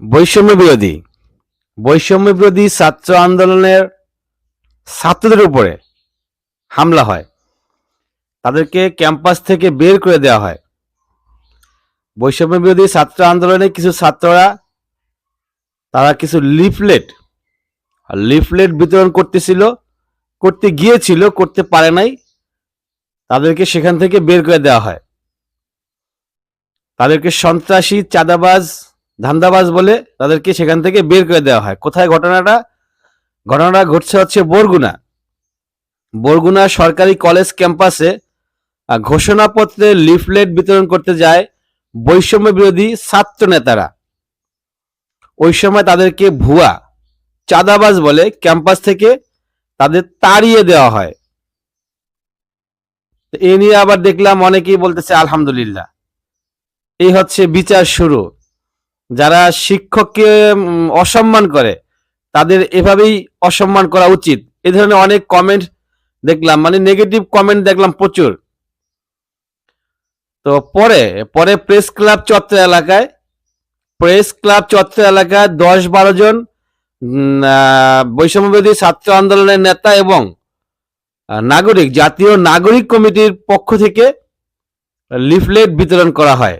বৈষম্য বিরোধী। বৈষম্য বিরোধী ছাত্র আন্দোলনের ছাত্রদের উপরে হামলা হয়। তাদেরকে ক্যাম্পাস থেকে বের করে দেওয়া হয়। বৈষম্য বিরোধী ছাত্র আন্দোলনে কিছু ছাত্ররা, তারা কিছু লিফলেট লিফলেট বিতরণ করতেছিল, করতে গিয়েছিল, করতে পারে নাই, তাদেরকে সেখান থেকে বের করে দেওয়া হয়। তাদেরকে সন্ত্রাসী চাঁদাবাজ ধান্দাবাজ বলে তাদেরকে সেখান থেকে বের করে দেওয়া হয়। কোথায় ঘটনাটা? ঘটনাটা ঘটছে হচ্ছে বরগুনা। বরগুনা সরকারি কলেজ ক্যাম্পাসে ঘোষণাপত্রে লিফলেট বিতরণ করতে যায় বৈষম্য বিরোধী ছাত্র নেতারা। ওই সময় তাদেরকে ভুয়া, চাঁদাবাজ বলে ক্যাম্পাস থেকে তাদের তাড়িয়ে দেওয়া হয়। এ নিয়ে আবার দেখলাম অনেকেই বলতেছে, আলহামদুলিল্লাহ। এই হচ্ছে বিচার শুরু। যারা শিক্ষককে অসম্মান করে, তাদের এভাবেই অসম্মান করা উচিত। এ ধরনের অনেক কমেন্ট দেখলাম মানে নেগেটিভ কমেন্ট দেখলাম প্রচুর। তো পরে পরে প্রেস ক্লাব চত্বর এলাকায় প্রেস ক্লাব চত্বর এলাকায় দশ বারো জন বৈষম্যবিরোধী ছাত্র আন্দোলনের নেতা এবং নাগরিক, জাতীয় নাগরিক কমিটির পক্ষ থেকে লিফলেট বিতরণ করা হয়।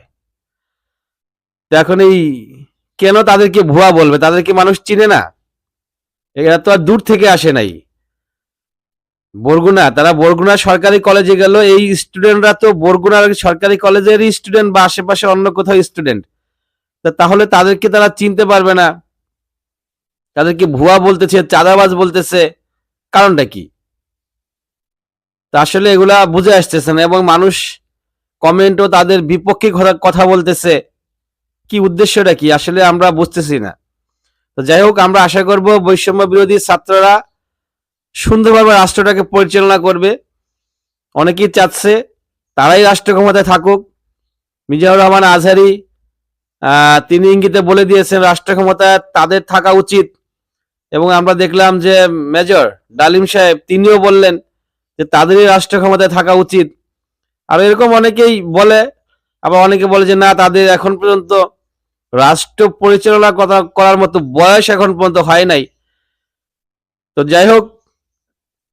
তো এখন এই কেন তাদেরকে ভুয়া বলবে? তাদেরকে মানুষ চিনে না। এরা তো আর দূর থেকে আসে নাই। বরগুনা, তারা বরগুনা সরকারি কলেজে গেল। এই স্টুডেন্টরা তো বরগুনার সরকারি কলেজেরই স্টুডেন্ট বা আশেপাশে অন্য কোথাও স্টুডেন্ট। তাহলে তাদেরকে তারা চিনতে পারবে না। তাদেরকে ভুয়া বলতেছে, চাঁদাবাজ বলতেছে। কারণটা কি? তা আসলে এগুলা বুঝে আসতেছে না এবং মানুষ কমেন্টও তাদের বিপক্ষে কথা বলতেছে। কি উদ্দেশ্যটা কি? আসলে আমরা বুঝতেছি না। তো যাই হোক, আমরা আশা করব বৈষম্য বিরোধী ছাত্ররা সুন্দরভাবে রাষ্ট্রটাকে পরিচালনা করবে। অনেকেই চাচ্ছে তারাই রাষ্ট্র ক্ষমতায় থাকুক। মিজাউর রহমান আজহারি তিনি ইঙ্গিতে বলে দিয়েছেন, রাষ্ট্র ক্ষমতায় তাদের থাকা উচিত। এবং আমরা দেখলাম যে মেজর ডালিম সাহেব, তিনিও বললেন যে তাদেরই রাষ্ট্র ক্ষমতায় থাকা উচিত। আর এরকম অনেকেই বলে, আবার অনেকে বলে যে না, তাদের এখন পর্যন্ত রাষ্ট্র পরিচালনা কথা করার মতো বয়স এখন পর্যন্ত হয় নাই। তো যাই হোক,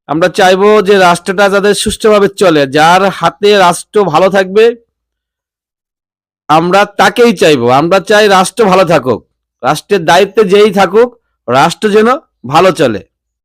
আমরা চাইব যে রাষ্ট্রটা যাদের সুষ্ঠুভাবে চলে, যার হাতে রাষ্ট্র ভালো থাকবে, আমরা তাকেই চাইব। আমরা চাই রাষ্ট্র ভালো থাকুক, রাষ্ট্রের দায়িত্বে যেই থাকুক, রাষ্ট্র যেন ভালো চলে।